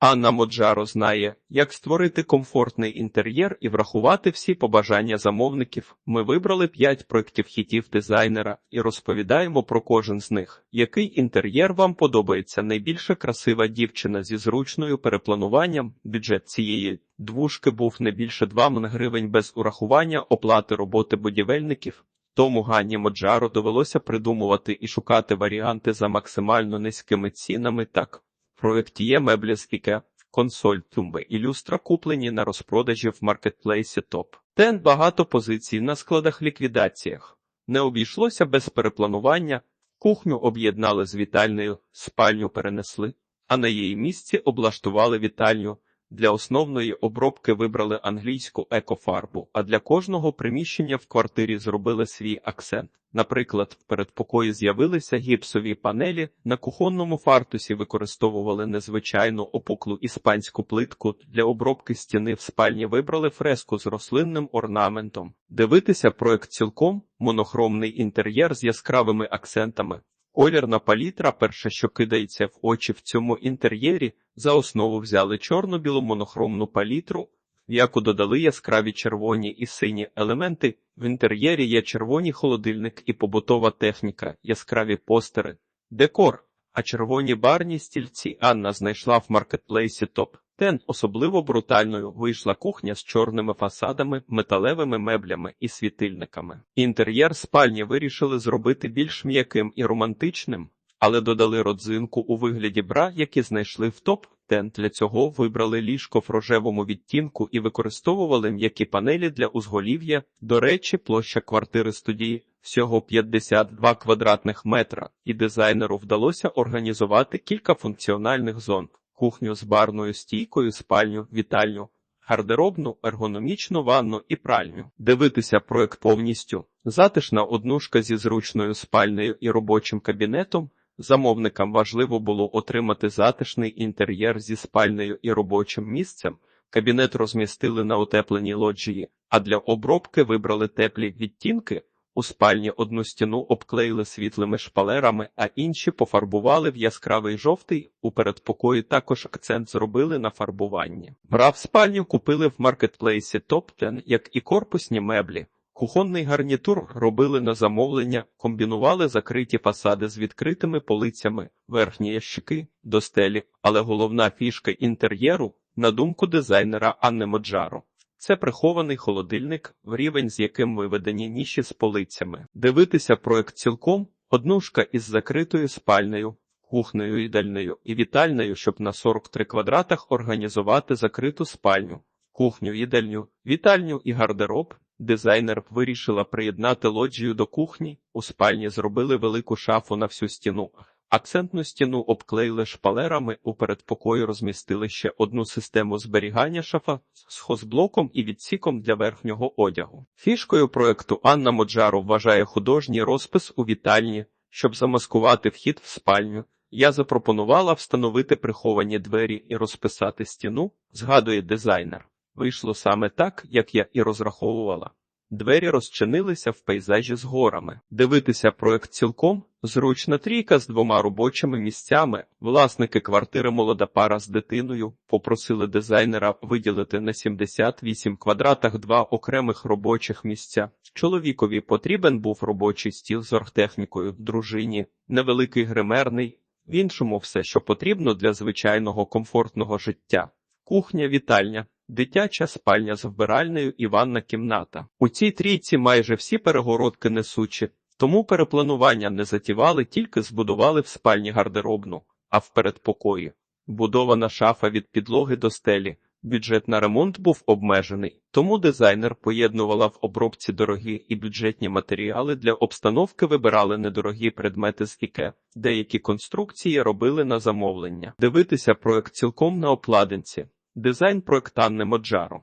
Анна Моджаро знає, як створити комфортний інтер'єр і врахувати всі побажання замовників. Ми вибрали 5 проєктів хітів дизайнера і розповідаємо про кожен з них. Який інтер'єр вам подобається? Найбільше красива дівчина зі зручною переплануванням. Бюджет цієї двушки був не більше 2 мн гривень без урахування оплати роботи будівельників. Тому Ганні Моджаро довелося придумувати і шукати варіанти за максимально низькими цінами. Так, в проєкті є меблі з Віке, консоль, тумби і люстра куплені на розпродажі в маркетплейсі ТОП. Тен багато позицій на складах ліквідаціях. Не обійшлося без перепланування, кухню об'єднали з вітальною, спальню перенесли, а на її місці облаштували вітальню. Для основної обробки вибрали англійську екофарбу, а для кожного приміщення в квартирі зробили свій акцент. Наприклад, в передпокої з'явилися гіпсові панелі, на кухонному фартусі використовували незвичайну опуклу іспанську плитку. Для обробки стіни в спальні вибрали фреску з рослинним орнаментом. Дивитися проект цілком монохромний інтер'єр з яскравими акцентами. Колірна палітра, перше, що кидається в очі в цьому інтер'єрі, за основу взяли чорно-білу монохромну палітру, в яку додали яскраві червоні і сині елементи. В інтер'єрі є червоний холодильник і побутова техніка, яскраві постери, декор, а червоні барні стільці Анна знайшла в маркетплейсі топ. Тен особливо брутальною вийшла кухня з чорними фасадами, металевими меблями і світильниками. Інтер'єр спальні вирішили зробити більш м'яким і романтичним, але додали родзинку у вигляді бра, які знайшли в топ. Тен для цього вибрали ліжко в рожевому відтінку і використовували м'які панелі для узголів'я. До речі, площа квартири студії всього 52 квадратних метра, і дизайнеру вдалося організувати кілька функціональних зон кухню з барною стійкою, спальню, вітальню, гардеробну, ергономічну ванну і пральню. Дивитися проект повністю. Затишна однушка зі зручною спальнею і робочим кабінетом. Замовникам важливо було отримати затишний інтер'єр зі спальнею і робочим місцем. Кабінет розмістили на утепленій лоджії, а для обробки вибрали теплі відтінки. У спальні одну стіну обклеїли світлими шпалерами, а інші пофарбували в яскравий жовтий. У передпокої також акцент зробили на фарбуванні. Брав спальню купили в маркетплейсі Топтен, як і корпусні меблі. Кухонний гарнітур робили на замовлення, комбінували закриті фасади з відкритими полицями, верхні ящики до стелі, але головна фішка інтер'єру, на думку дизайнера Анни Моджаро. Це прихований холодильник, в рівень з яким виведені ніші з полицями. Дивитися проект цілком однушка із закритою спальнею, кухнею їдальною і вітальною, щоб на 43 квадратах організувати закриту спальню, кухню, їдальню, вітальню і гардероб. Дизайнер вирішила приєднати лоджію до кухні. У спальні зробили велику шафу на всю стіну. Акцентну стіну обклеїли шпалерами, у передпокої розмістили ще одну систему зберігання шафа з хозблоком і відсіком для верхнього одягу. Фішкою проекту Анна Моджаро вважає художній розпис у вітальні, щоб замаскувати вхід в спальню. Я запропонувала встановити приховані двері і розписати стіну, згадує дизайнер. Вийшло саме так, як я і розраховувала. Двері розчинилися в пейзажі з горами. Дивитися проект цілком зручна трійка з двома робочими місцями. Власники квартири молода пара з дитиною попросили дизайнера виділити на 78 квадратах два окремих робочих місця. Чоловікові потрібен був робочий стіл з оргтехнікою, дружині, невеликий гримерний, в іншому все, що потрібно для звичайного комфортного життя. Кухня, вітальня. Дитяча спальня з вбиральнею і ванна кімната. У цій трійці майже всі перегородки несучі, тому перепланування не затівали, тільки збудували в спальні гардеробну, а в передпокої. Будована шафа від підлоги до стелі. Бюджет на ремонт був обмежений, тому дизайнер поєднувала в обробці дорогі і бюджетні матеріали для обстановки вибирали недорогі предмети з іке. Деякі конструкції робили на замовлення. Дивитися проект цілком на обкладинці. Дизайн проект Анни Моджаро.